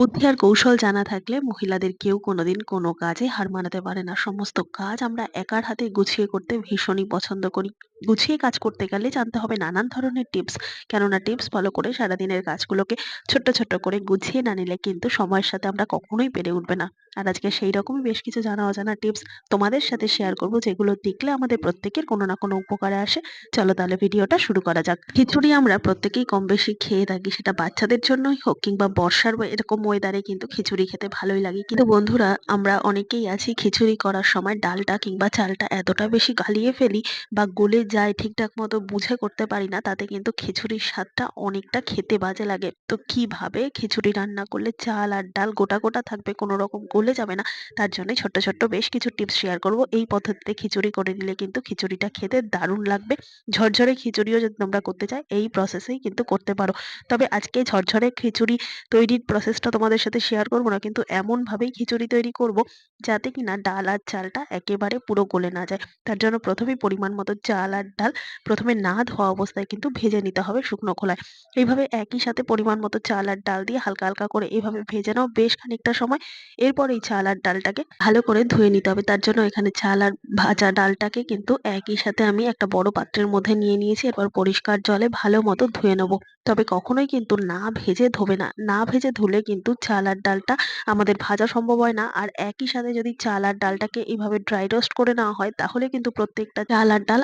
বুদ্ধি আর কৌশল জানা থাকলে মহিলাদের কেউ কোনোদিন কোনো কাজে হার মানাতে পারে না। সমস্ত কাজ আমরা একার হাতে গুছিয়ে করতে ভীষণই পছন্দ করি। গুছিয়ে কাজ করতে গেলে জানতে হবে নানান ধরনের টিপস। কেননা টিপস ফলো করে সারাদিনের কাজগুলোকে ছোট্ট, ছোট্ট করে গুছিয়ে না নিলে কিন্তু সময়ের সাথে আমরা কখনোই পেরে উঠবে না। আর আজকে সেই রকমই বেশ কিছু জানা অজানা টিপস তোমাদের সাথে শেয়ার করব যেগুলো দেখলে আমাদের প্রত্যেকের কোনো না কোনো উপকারে আসে। চলো তাহলে ভিডিওটা শুরু করা যাক। খিচুড়ি আমরা প্রত্যেকেই কম বেশি খেয়ে থাকি সেটা বাচ্চাদের জন্যই হোক কিংবা বর্ষার এরকম ওয়েদারে কিন্তু খিচুড়ি খেতে ভালোই লাগে। কিন্তু বন্ধুরা আমরা অনেকেই আছি খিচুড়ি করার সময় ডালটা কিংবা চালটা এতটা বেশি গালিয়ে ফেলি বা গলে যায় ঠিকঠাক মতো বুঝে করতে পারি না তাতে কিন্তু খিচুড়ির স্বাদটা অনেকটা খেতে বাজে লাগে। তো কীভাবে খিচুড়ি রান্না করলে চাল আর ডাল গোটা, গোটা থাকবে কোনো রকম গলে যাবে না তার জন্যই ছোট্ট, ছোট্ট বেশ কিছু টিপস শেয়ার করব। এই পদ্ধতিতে খিচুড়ি করে নিলে কিন্তু খিচুড়িটা খেতে দারুণ লাগবে। ঝরঝরে খিচুড়িও যদি তোমরা করতে চাও এই প্রসেসেই কিন্তু করতে পারো। তবে আজকে ঝরঝরে খিচুড়ি তৈরির প্রসেসটা তোমাদের সাথে শেয়ার করব না কিন্তু এমনভাবেই খিচুড়ি তৈরি করব যাতে কিনা ডাল আর চালটা একেবারে পুরো গলে না যায় তার জন্য প্রথমেই পরিমাণ মতো চাল আর ডাল প্রথমে না ধোয়া অবস্থায় কিন্তু ভেজে নিতে হবে শুকনো খোলায়। এইভাবে একই সাথে পরিমাণ মতো চাল আর ডাল দিয়ে হালকা হালকা করে এইভাবে ভেজে নাও বেশ খানিকটা সময়। এরপর এই চাল আর ডালটাকে ভালো করে ধুয়ে নিতে হবে। তার জন্য এখানে চাল আর ভাজা ডালটাকে কিন্তু একই সাথে আমি একটা বড় পাত্রের মধ্যে নিয়ে নিয়েছি। এরপর পরিষ্কার জলে ভালো মতো ধুয়ে নেব। তবে কখনোই কিন্তু না ভেজে ধোবে না। না ভেজে ধুলে কিন্তু চাল আর ডালটা আমাদের ভাজা সম্ভব হয় না। আর একই সাথে যদি চাল আর ডালটাকে এইভাবে ড্রাই রোস্ট করে নেওয়া হয়, তাহলে কিন্তু প্রত্যেকটা চাল আর ডাল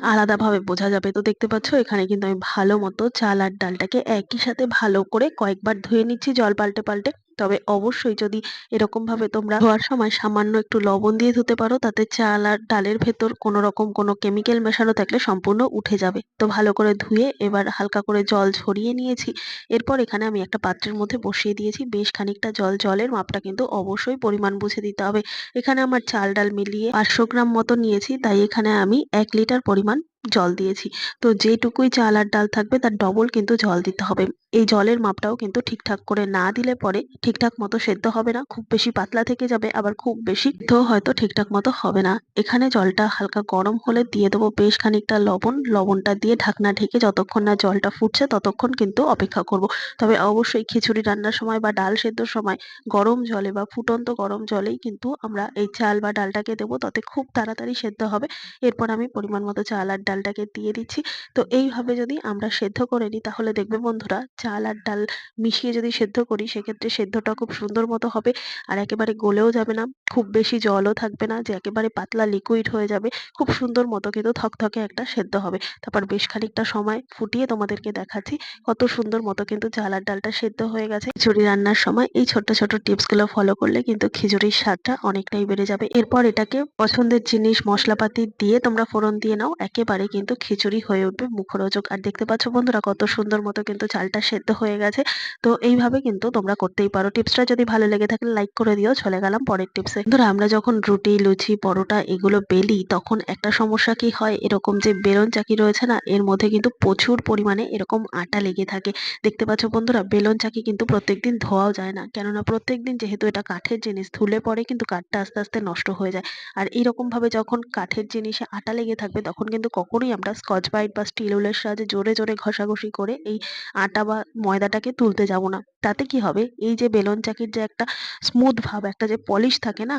আলাদাভাবে বোঝা যাবে। তো দেখতে পাচ্ছ, এখানে কিন্তু আমি ভালো মতো চাল আর ডালটাকে একই সাথে ভালো করে কয়েকবার ধুয়ে নিচ্ছি জল পাল্টে পাল্টে। তবে অবশ্যই যদি এরকম ভাবে তোমরা ধোয়ার সময় সামান্য একটু লবণ দিয়ে ধুতে পারো, তাতে চাল আর ডালের ভেতর কোনো রকম কোনো কেমিক্যাল মেশানো থাকলে সম্পূর্ণ উঠে যাবে। তো ভালো করে ধুয়ে এবার হালকা করে জল ঝরিয়ে নিয়েছি। এরপর এখানে আমি একটা পাত্রের মধ্যে বসিয়ে দিয়েছি। বেশ খানিকটা জল, জলের মাপটা কিন্তু অবশ্যই পরিমাণ বুঝে দিতে হবে। এখানে আমার চাল ডাল মিলিয়ে পাঁচশো গ্রাম মতো নিয়েছি। তাই এখানে আমি এক লিটার পরিমাণ জল দিয়েছি। তো যেটুকুই চাল আর ডাল থাকবে তার ডবল কিন্তু জল দিতে হবে। এই জলের মাপটাও কিন্তু ঠিকঠাক করে না দিলে পরে ঠিকঠাক মতো সেদ্ধ হবে না, খুব বেশি পাতলা থেকে যাবে, আবার খুব বেশি তো হয়তো ঠিকঠাক মতো হবে না। এখানে জলটা হালকা গরম হলে দিয়ে দেবো বেশ খানিকটা লবণ। লবণটা দিয়ে ঢাকনা ঢেকে যতক্ষণ না জলটা ফুটছে ততক্ষণ কিন্তু অপেক্ষা করব। তবে অবশ্যই খিচুড়ি রান্নার সময় বা ডাল সেদ্ধর সময় গরম জলে বা ফুটন্ত গরম জলেই কিন্তু আমরা এই চাল বা ডালটাকে দেবো, তাতে খুব তাড়াতাড়ি সেদ্ধ হবে। এরপর আমি পরিমাণ মতো চাল আর ডালটাকে দিয়ে দিচ্ছি। তো এইভাবে যদি আমরা সেদ্ধ করে নিই, তাহলে দেখবে বন্ধুরা চাল আর ডাল মিশিয়ে যদি সেদ্ধ করি, সেক্ষেত্রে সেদ্ধটা খুব সুন্দর মতো হবে। আর একেবারে গলেও যাবে না, খুব বেশি জলও থাকবে না, যে একেবারে পাতলা লিকুইড হয়ে যাবে। খুব সুন্দর মতো কিন্তু থকথকে একটা সেদ্ধ হবে। তারপর বেশ খানিকটা সময় ফুটিয়ে তোমাদেরকে দেখাচ্ছি, কত সুন্দর মতো কিন্তু চাল আর ডালটা সেদ্ধ হয়ে গেছে। খিচুড়ি রান্নার সময় এই ছোট্ট ছোট্ট টিপসগুলো ফলো করলে কিন্তু খিচুড়ির স্বাদটা অনেকটাই বেড়ে যাবে। এরপর এটাকে পছন্দের জিনিস, মশলাপাতি দিয়ে তোমরা ফোড়ন দিয়ে নাও। একেবারে কিন্তু খিচুড়ি হয়ে উঠবে, মুখরোচক। আর দেখতে পাচ্ছ বন্ধুরা কত সুন্দর মতো কিন্তু চালটা সেদ্ধ হয়ে গেছে। তো এইভাবে কিন্তু তোমরা করতেই পারো। টিপসটা যদি ভালো লেগে থাকে, লাইক করে দিও। চলে গেলাম পরের টিপসে। বন্ধুরা, আমরা যখন রুটি, লুচি, পরোটা এগুলো বেলি, তখন একটা সমস্যা কি হয়? এরকম যে বেলন চাকি রয়েছে না, এর মধ্যে কিন্তু প্রচুর পরিমাণে এরকম আটা লেগে থাকে। দেখতে পাচ্ছ বন্ধুরা, বেলন চাকি কিন্তু প্রত্যেকদিন ধোয়াও যায় না। কেননা প্রত্যেকদিন যেহেতু এটা কাঠের জিনিস, ধুলে পরে কিন্তু কাঠটা আস্তে আস্তে নষ্ট হয়ে যায়। আর এরকম ভাবে যখন কাঠের জিনিসে আটা লেগে থাকবে, তখন কিন্তু কখনোই আমরা স্কচ ব্রাইট বা স্টিল উলের সাহায্যে জোরে জোরে ঘষাঘষি করে এই আটা বা ময়দাটাকে তুলতে যাব না। তাতে কি হবে? এই যে বেলন চাকির যে একটা স্মুথ ভাব, একটা যে পলিশ থাকে না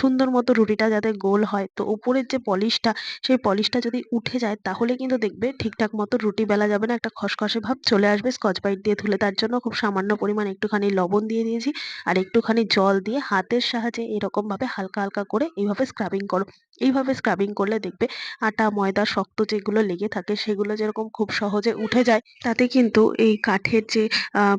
সুন্দর মতো রুটিটা যাতে গোল হয়, তো উপরের যে পলিশটা সেই পলিশটা যদি উঠে যায়, তাহলে কিন্তু দেখবে ঠিকঠাক মতো রুটি বেলা যাবে না, একটা খসখসে ভাব চলে আসবে স্কচ ব্রাইট দিয়ে ধুলে তার জন্য খুব সামান্য পরিমাণ একটুখানি লবণ দিয়ে দিয়েছি, আর একটুখানি জল দিয়ে হাতের সাহায্যে এরকম ভাবে হালকা হালকা করে এইভাবে স্ক্রাবিং করো। এইভাবে স্ক্রাবিং করলে দেখবে আটা, ময়দা শক্ত যেগুলো লেগে থাকে সেগুলো যেরকম খুব সহজে উঠে যায়, তাতে কিন্তু এই কাঠের যে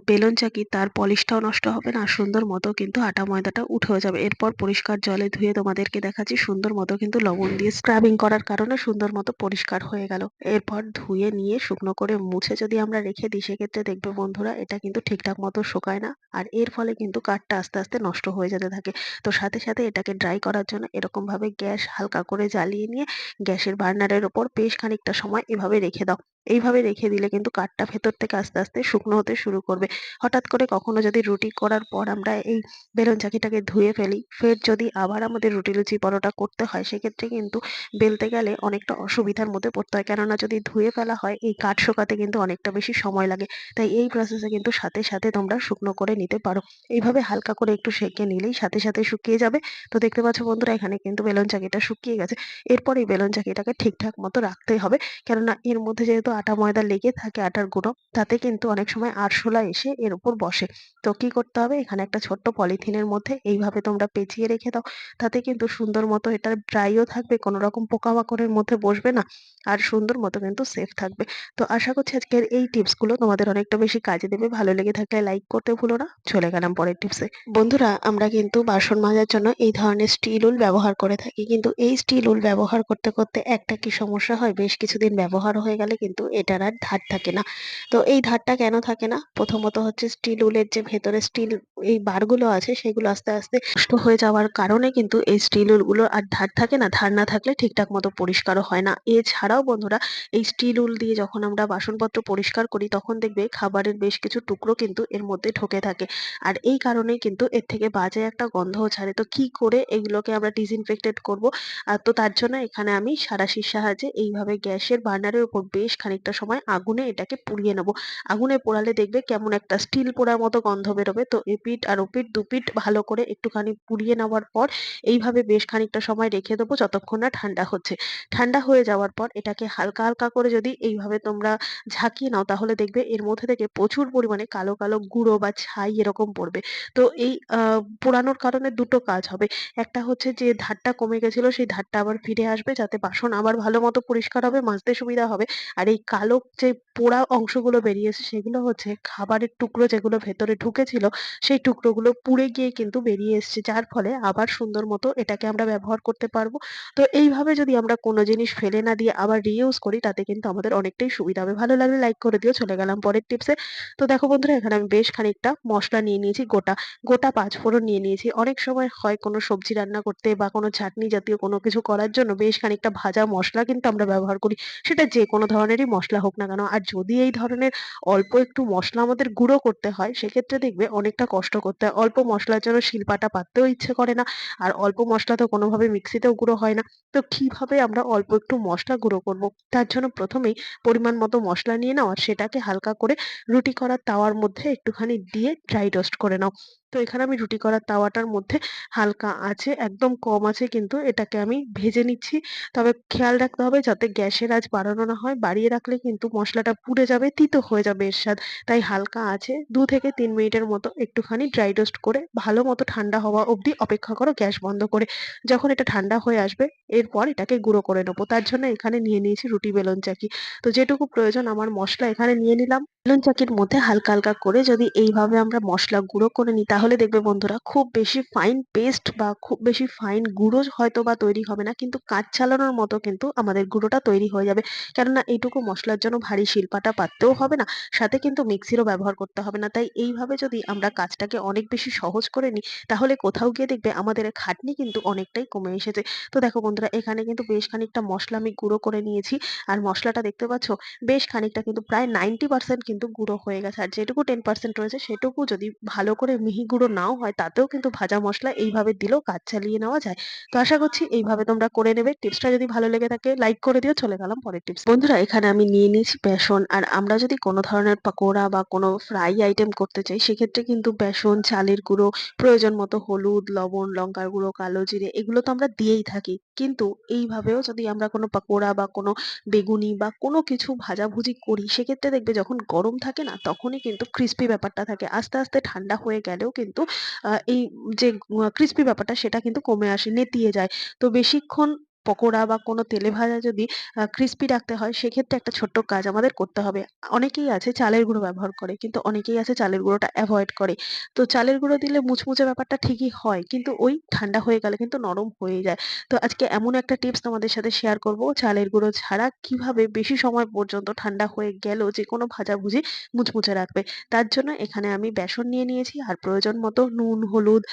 বেলন চাকি তার পলিশটাও নষ্ট হবে না সুন্দর মতো কিন্তু আটা, ময়দাটা উঠেও যাবে। এরপর পরিষ্কার জলে ধুয়ে তোমাদেরকে দেখাচ্ছি সুন্দর মতো কিন্তু লবণ দিয়ে স্ক্রাবিং করার কারণে সুন্দর মতো পরিষ্কার হয়ে গেল। এরপর ধুয়ে নিয়ে শুকনো করে মুছে যদি আমরা রেখে দিই সেক্ষেত্রে দেখবে বন্ধুরা এটা কিন্তু ঠিকঠাক মতো শোকায় না, আর এর ফলে কিন্তু কাঠটা আস্তে আস্তে নষ্ট হয়ে যেতে থাকে। তো সাথে সাথে এটাকে ড্রাই করার জন্য এরকম ভাবে গ্যাস হালকা করে জ্বালিয়ে নিয়ে গ্যাসের বার্নারের ওপর বেশ খানিকটা সময় এভাবে রেখে দাও এইভাবে রেখে দিলে কিন্তু কাঠটা ভেতর থেকে আস্তে, আস্তে শুকনো হতে শুরু করবে। হঠাৎ করে কখনো যদি রুটি করার পর আমরা এই বেলুন চাকিটাকে ধুয়ে ফেলি, ফের যদি আবার আমাদের রুটি, লুচি, পরোটা করতে হয় সেক্ষেত্রে কিন্তু বেলতে গেলে অনেকটা অসুবিধার মধ্যে পড়তে হয়। কেননা যদি ধুয়ে ফেলা হয় এই কাঠ শোকাতে কিন্তু অনেকটা বেশি সময় লাগে। তাই এই প্রসেসে কিন্তু সাথে, সাথে তোমরা শুকনো করে নিতে পারো। এইভাবে হালকা করে একটু সেঁকে নিলেই সাথে, সাথে শুকিয়ে যাবে। তো দেখতে পাচ্ছ বন্ধুরা এখানে কিন্তু বেলুন চাকিটা শুকিয়ে গেছে। এরপর এই বেলুন চাকিটাকে ঠিকঠাক মতো রাখতে হবে। কেননা এর মধ্যে যেহেতু আটা ময়দা লেগে থাকে আটার গুঁড়ো, তাতে কিন্তু অনেক সময় আরশোলা এসে এর উপর বসে। তো কি করতে হবে এখানে একটা ছোট্ট পলিথিনের মধ্যে এইভাবে তোমরা পেঁচিয়ে রেখে দাও। তাতে কিন্তু সুন্দর মতো এটা ড্রাইও থাকবে, কোনো রকম পোকামাকড়ের মধ্যে বসবে না। আর সুন্দর মতো কিন্তু সেফ থাকবে। তো আশা করছি আজকের এই টিপসগুলো তোমাদের অনেকটা বেশি কাজে দেবে। ভালো লেগে থাকলে লাইক করতে ভুলো না। চলে গেলাম পরের টিপসে। বন্ধুরা আমরা কিন্তু বাসন মাজার জন্য এই ধরনের স্টিল উল ব্যবহার করে থাকি। কিন্তু এই স্টিল উল ব্যবহার করতে, করতে একটা কি সমস্যা হয় বেশ কিছুদিন ব্যবহার হয়ে গেলে কিন্তু এটার আর ধার থাকে না। তো এই ধারটা কেন থাকে না? প্রথমত হচ্ছে স্টিল উলের যে ভেতরে স্টিল এই বারগুলো আছে সেগুলো আস্তে, আস্তে নষ্ট হয়ে যাওয়ার কারণে কিন্তু এই স্টিল উলগুলোর আর ধার থাকে না। ধার না থাকলে ঠিকঠাক মতো পরিষ্কারও হয় না। এছাড়াও বন্ধুরা এই স্টিল উল দিয়ে যখন আমরা বাসনপত্র পরিষ্কার করি তখন দেখবে খাবারের বেশ কিছু টুকরো কিন্তু এর মধ্যে ঢুকে থাকে। আর এই কারণেই কিন্তু এর থেকে বাজে একটা গন্ধও ছাড়ে। তো কি করে এগুলোকে আমরা ডিসইনফেক্টেড করব? আ তো তার জন্য এখানে আমি সারাশির সাহায্যে এইভাবে গ্যাসের বার্নারের উপর বেশ খানিকটা সময় আগুনে এটাকে পুড়িয়ে নেব। আগুনে পোড়ালে দেখবে কেমন একটা স্টিল পোড়ার মতো গন্ধ বেরোবে। তো এপিঠ আর ওপিঠ দুপিঠ ভালো করে একটুখানি পুড়িয়ে নেওয়ার পর এইভাবে বেশ খানিকটা সময় রেখে দেবো যতক্ষণ না ঠান্ডা হচ্ছে। ঠান্ডা হয়ে যাওয়ার পর এটাকে হালকা, হালকা করে যদি এইভাবে তোমরা ঝাঁকিয়ে নাও তাহলে দেখবে এর মধ্যে থেকে প্রচুর পরিমাণে কালো, কালো গুঁড়ো বা ছাই এরকম পড়বে। তো এই পোড়ানোর কারণে দুটো কাজ হবে। একটা হচ্ছে যে ধারটা কমে গেছিল সেই ধারটা আবার ফিরে আসবে যাতে বাসন আবার ভালো মতো পরিষ্কার হবে, মাজতে সুবিধা হবে। আর এই কালো যে পোড়া অংশগুলো বেরিয়েছে সেগুলো হচ্ছে খাবারের টুকরো যেগুলো ভেতরে ঢুকেছিল সেই টুকরোগুলো পুড়ে গিয়ে কিন্তু বেরিয়ে এসছে। যার ফলে আবার সুন্দর মতো এটাকে আমরা ব্যবহার করতে পারব। তো এইভাবে যদি আমরা কোনো জিনিস ফেলে না দিয়ে আবার রিইউজ করি, তাতে কিন্তু আমাদের অনেকটাই সুবিধা হবে। ভালো লাগলে লাইক করে দিও। চলে গেলাম পরের টিপসে। তো দেখো বন্ধুরা, এখানে আমি বেশ খানিকটা মশলা নিয়ে নিয়েছি, গোটা। গোটা পাঁচফোড়ন নিয়ে নিয়েছি। অনেক সময় হয় কোনো সবজি রান্না করতে বা কোনো চাটনি জাতীয় কোনো কিছু করার জন্য বেশ খানিকটা ভাজা মশলা কিন্তু আমরা ব্যবহার করি। সেটা যে কোনো ধরনেরই মশলা হোক না কেন। আর যদি এই ধরনের অল্প একটু মশলা আমাদের গুঁড়ো করতে হয়, সেক্ষেত্রে দেখবে অনেকটা কষ্ট করতে হয়। অল্প মশলার জন্য শিলপাটা পাততেও ইচ্ছে করে না। আর অল্প মশলা তো কোনোভাবে মিক্সিতেও গুঁড়ো হয় না। তো কীভাবে আমরা অল্প একটু মশলা গুঁড়ো করব? তার জন্য প্রথমেই পরিমাণ মতো মশলা নিয়ে নাও আর সেটাকে হালকা করে রুটি করার তাওয়ার মধ্যে একটুখানি দিয়ে ড্রাই রোস্ট করে নাও। তো এখানে আমি রুটি করার তাওয়াটার মধ্যে হালকা আঁচে একদম কম আঁচে কিন্তু এটাকে আমি ভেজে নিচ্ছি। তবে খেয়াল রাখতে হবে যাতে গ্যাসের আঁচ বাড়ানো না হয়। বাড়িয়ে রাখলে কিন্তু মশলাটা পুড়ে যাবে, তিতো হয়ে যাবে এর স্বাদ। তাই হালকা আঁচে দু থেকে তিন মিনিটের মতো একটুখানি ড্রাই রোস্ট করে ভালো মতো ঠান্ডা হওয়া অবধি অপেক্ষা করো গ্যাস বন্ধ করে। যখন এটা ঠান্ডা হয়ে আসবে এরপর এটাকে গুঁড়ো করে নেব। তার জন্য এখানে নিয়ে নিয়েছি রুটি বেলন চাকি। তো যেটুকু প্রয়োজন আমার মশলা এখানে নিয়ে নিলাম। বেলুন চাকির মধ্যে হালকা, হালকা করে যদি এইভাবে আমরা মশলা গুঁড়ো করে নিই তাহলে দেখবে বন্ধুরা, খুব বেশি ফাইন পেস্ট বা খুব বেশি ফাইন গুঁড়ো হয়তো বা তৈরি হবে না। কিন্তু কাজ চালানোর মতো কিন্তু আমাদের গুঁড়োটা তৈরি হয়ে যাবে। কেননা এইটুকু মশলার জন্য ভারী শিল্পাটা পাততেও হবে না। সাথে কিন্তু মিক্সিরও ব্যবহার করতে হবে না। তাই এইভাবে যদি আমরা কাজটাকে অনেক বেশি সহজ করে নিই, তাহলে কোথাও গিয়ে দেখবে আমাদের খাটনি কিন্তু অনেকটাই কমে এসেছে। তো দেখো বন্ধুরা, এখানে কিন্তু বেশ খানিকটা মশলা আমি গুঁড়ো করে নিয়েছি। আর মশলাটা দেখতে পাচ্ছ, বেশ খানিকটা কিন্তু প্রায় 90% কিন্তু গুঁড়ো হয়ে গেছে। আর যেটুকু 10% রয়েছে, সেটুকু যদি ভালো করে মিহি গুঁড়ো নাও হয় তাতেও কিন্তু ভাজা মসলা এইভাবে দিলেও কাজ চালিয়ে নেওয়া যায়। তো আশা করছি এইভাবে তোমরা করে নেবে। টিপসটা যদি ভালো লেগে থাকে লাইক করে দিও। চলে গেলাম পরের টিপস। বন্ধুরা এখানে আমি নিয়ে নিয়েছি বেসন। আর আমরা যদি কোনো ধরনের পাকোড়া বা কোনো ফ্রাই আইটেম করতে চাই সেক্ষেত্রে কিন্তু বেসন, চালের গুঁড়ো, প্রয়োজন মতো হলুদ, লবণ, লঙ্কার গুঁড়ো, কালো জিরে এগুলো তো আমরা দিয়েই থাকি। কিন্তু এইভাবেও যদি আমরা কোনো পাকোড়া বা কোনো বেগুনি বা কোনো কিছু ভাজাভুজি করি সেক্ষেত্রে দেখবে যখন গরম থাকে না তখনই কিন্তু ক্রিস্পি ব্যাপারটা থাকে। আস্তে, আস্তে ঠান্ডা হয়ে গেলেও কিন্তু এই যে ক্রিস্পি ব্যাপারটা সেটা কিন্তু কমে আসে, নেতিয়ে যায়। তো বেশিক্ষণ পকোড়া বা কোনো তেলে ভাজা যদি ক্রিস্পি রাখতে হয় সেক্ষেত্রে একটা ছোট্ট কাজ আমাদের করতে হবে। অনেকেই আছে চালের গুঁড়ো ব্যবহার করে। কিন্তু অনেকেই আছে চালের গুঁড়োটা এভয়েড করে। তো চালের গুঁড়ো দিলে মুচমুচে ব্যাপারটা ঠিকই হয়। কিন্তু ওই ঠান্ডা হয়ে গেলে কিন্তু নরম হয়ে যায়। তো আজকে এমন একটা টিপস তোমাদের সাথে শেয়ার করব চালের গুঁড়ো ছাড়া কীভাবে বেশি সময় পর্যন্ত ঠান্ডা হয়ে গেল গেলেও যেকোনো ভাজাভুজি মুচমুচে রাখবে। তার জন্য এখানে আমি বেসন নিয়ে নিয়েছি আর প্রয়োজন মতো নুন, হলুদ,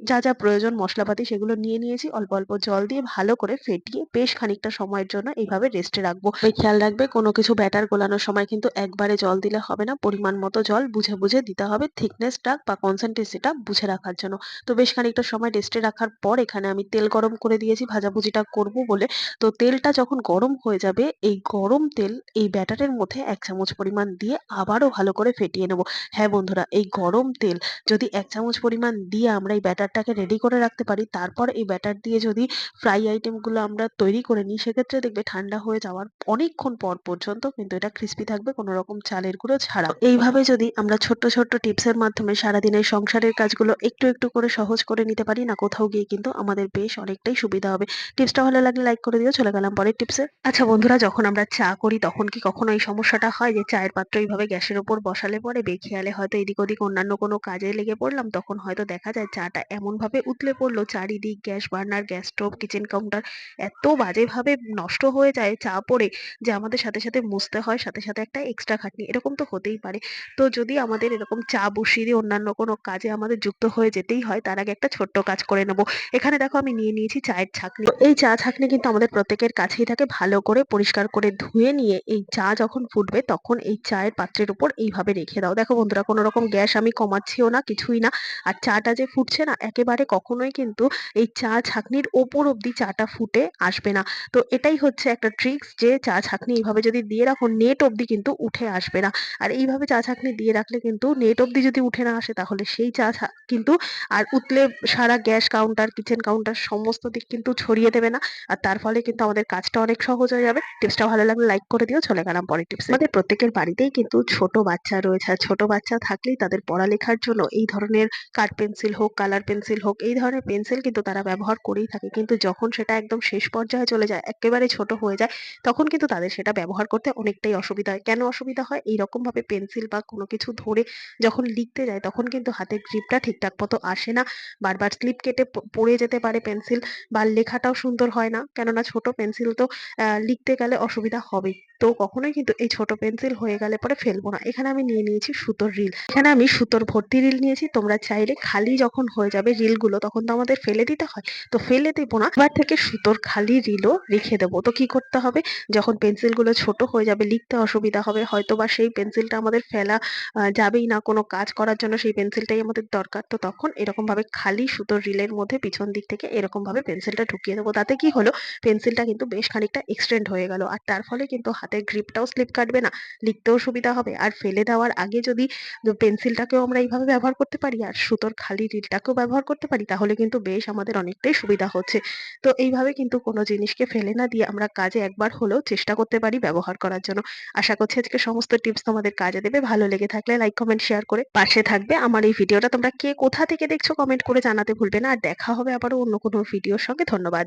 যা, যা প্রয়োজন মশলাপাতি সেগুলো নিয়ে নিয়েছি। অল্প, অল্প জল দিয়ে ভালো করে ফেটিয়ে বেশ খানিকটা সময়ের জন্য এইভাবে রেস্টে রাখব। খেয়াল রাখবে কোনো কিছু ব্যাটার গোলানোর সময় কিন্তু একবারে জল দিলে হবে না। পরিমাণ মতো জল বুঝে, বুঝে দিতে হবে। থিকনেসটা বা কনসিস্টেন্সিটা বুঝে রাখার জন্য। তো বেশ খানিকটা সময় রেস্টে রাখার পর এখানে আমি তেল গরম করে দিয়েছি ভাজাভুজিটা করব বলে। তো তেলটা যখন গরম হয়ে যাবে এই গরম তেল এই ব্যাটারের মধ্যে এক চামচ পরিমাণ দিয়ে আবারও ভালো করে ফেটিয়ে নেব। হ্যাঁ বন্ধুরা এই গরম তেল যদি এক চামচ পরিমাণ দিয়ে আমরা এই ব্যাটারটাকে রেডি করে রাখতে পারি তারপর এই ব্যাটার দিয়ে যদি ফ্রাই আইটেমগুলো আমরা তৈরি করে নিই সেক্ষেত্রে দেখবে ঠান্ডা হয়ে যাওয়ার অনেকক্ষণ পর পর্যন্ত কিন্তু এটা ক্রিস্পি থাকবে কোনো রকম চালের গুঁড়ো ছাড়াও। এইভাবে যদি আমরা ছোট্ট, ছোট্ট টিপসের মাধ্যমে সারাদিনের সংসারের কাজগুলো একটু, একটু করে সহজ করে নিতে পারি না কোথাও গিয়ে কিন্তু আমাদের বেশ অনেকটাই সুবিধা হবে। টিপসটা ভালো লাগলে লাইক করে দিও। চলে গেলাম পরের টিপসে। আচ্ছা বন্ধুরা যখন আমরা চা করি তখন কি কখনো এই সমস্যাটা হয় যে চায়ের পাত্র এইভাবে গ্যাসের উপর বসালে পরে বেখেয়ালে হয়তো এদিক ওদিক অন্যান্য কোনো কাজে লেগে পড়লাম তখন হয়তো দেখা যায় চাটা এমনভাবে উতলে পড়ল চারিদিক gas burner, gas stove, kitchen counter এত বাজেভাবে নষ্ট হয়ে যায় চা পড়ে যে আমাদের সাথে, সাথে মুছতে হয় সাথে, সাথে একটা এক্সট্রা খাটনি। এরকম তো হতেই পারে। তো যদি আমাদের এরকম চা বসিয়ে দিয়ে অন্যান্য কোনো কাজে আমাদের যুক্ত হয়ে যেতেই হয় তার আগে একটা ছোট্ট কাজ করে নেব। এখানে দেখো আমি নিয়ে নিয়েছি চায়ের ছাঁকনি। এই চা ছাঁকনি কিন্তু আমাদের প্রত্যেকের কাছেই থাকে। ভালো করে পরিষ্কার করে ধুয়ে নিয়ে এই চা যখন ফুটবে তখন এই চায়ের পাত্রের উপর এইভাবে রেখে দাও। দেখো বন্ধুরা কোনো রকম গ্যাস আমি কমাচ্ছিও না কিছুই না। আর চাটা যে ফুটছে না একেবারে কখনোই কিন্তু এই চা ছাঁকনির ওপর অব্দি চাটা ফুটে আসবে না। তো এটাই হচ্ছে একটা ট্রিক্স যে চা ছাঁকনি এইভাবে যদি দিয়ে রাখো নেট অব্দি কিন্তু উঠে আসবে না। আর এইভাবে চা ছাঁকনি দিয়ে রাখলে কিন্তু নেট অব্দি যদি উঠে না আসে তাহলে সেই চা কিন্তু আর উতলে সারা গ্যাস কাউন্টার, কিচেন কাউন্টার সমস্ত দিক কিন্তু ছড়িয়ে দেবে না। আর তার ফলে কিন্তু আমাদের কাজটা অনেক সহজ হয়ে যাবে। টিপসটা ভালো লাগলে লাইক করে দিও। চলে গেলাম পরের টিপসে। আমাদের প্রত্যেকের বাড়িতেই কিন্তু ছোট বাচ্চা রয়েছে। আর ছোট বাচ্চা থাকলেই তাদের পড়ালেখার জন্য এই ধরনের কাঠ পেন্সিল হোক, কালার পেন্সিল হোক এই ধরনের পেন্সিল কিন্তু তারা ব্যবহার করেই থাকে। কিন্তু যখন সেটা একদম শেষ পর্যায়ে চলে যায়, এক্কেবারে ছোট হয়ে যায়, তখন কিন্তু তাদের সেটা ব্যবহার করতে অনেকটাই অসুবিধা হয়। কেন অসুবিধা হয়? এইরকমভাবে পেন্সিল বা কোনো কিছু ধরে যখন লিখতে যায় তখন কিন্তু হাতের গ্রিপটা ঠিকঠাক মতো আসে না। বারবার স্লিপ কেটে পড়ে যেতে পারে পেন্সিল বা লেখাটাও সুন্দর হয় না। কেননা ছোট পেন্সিল তো লিখতে গেলে অসুবিধা হবেই। তো কখনোই কিন্তু এই ছোট পেন্সিল হয়ে গেলে পরে ফেলব না। এখানে আমি নিয়ে নিয়েছি সুতোর রিল। এখানে আমি সুতোর ভর্তি রিল নিয়েছি। তোমরা চাইলে খালি যখন হয়ে যাবে রিলগুলো তখন তো আমাদের ফেলে দিতে হয়। তো ফেলে দেবো না। এবার থেকে সুতোর খালি রিলও রেখে দেবো। তো কি করতে হবে? যখন পেন্সিলগুলো ছোট হয়ে যাবে, লিখতে অসুবিধা হবে হয়তো বা সেই পেন্সিলটা আমাদের ফেলা যাবেই না। কোনো কাজ করার জন্য সেই পেন্সিলটাই আমাদের দরকার। তো তখন এরকমভাবে খালি সুতোর রিলের মধ্যে পিছন দিক থেকে এরকমভাবে পেন্সিলটা ঢুকিয়ে দেবো। তাতে কি হলো? পেন্সিলটা কিন্তু বেশ খানিকটা এক্সটেন্ড হয়ে গেল। আর তার ফলে কিন্তু হাতের গ্রিপটাও স্লিপ কাটবে না। লিখতেও সুবিধা হবে। আর ফেলে দেওয়ার আগে যদি পেন্সিলটাকেও আমরা এইভাবে ব্যবহার করতে পারি আর সুতোর খালি রিলটাকেও ব্যবহার করতে পারি তাহলে কিন্তু বেশ আমাদের অনেকটাই সুবিধা হচ্ছে। তো এইভাবে কিন্তু কোনো জিনিসকে ফেলে না দিয়ে আমরা কাজে একবার হলেও চেষ্টা করতে পারি ব্যবহার করার জন্য। আশা করছি আজকে সমস্ত টিপস তোমাদের কাজে দেবে। ভালো লেগে থাকলে লাইক, কমেন্ট, শেয়ার করে পাশে থাকবে। আমার এই ভিডিওটা তোমরা কে কোথা থেকে দেখছ কমেন্ট করে জানাতে ভুলবে না। আর দেখা হবে আবারও অন্য কোনো ভিডিওর সঙ্গে। ধন্যবাদ।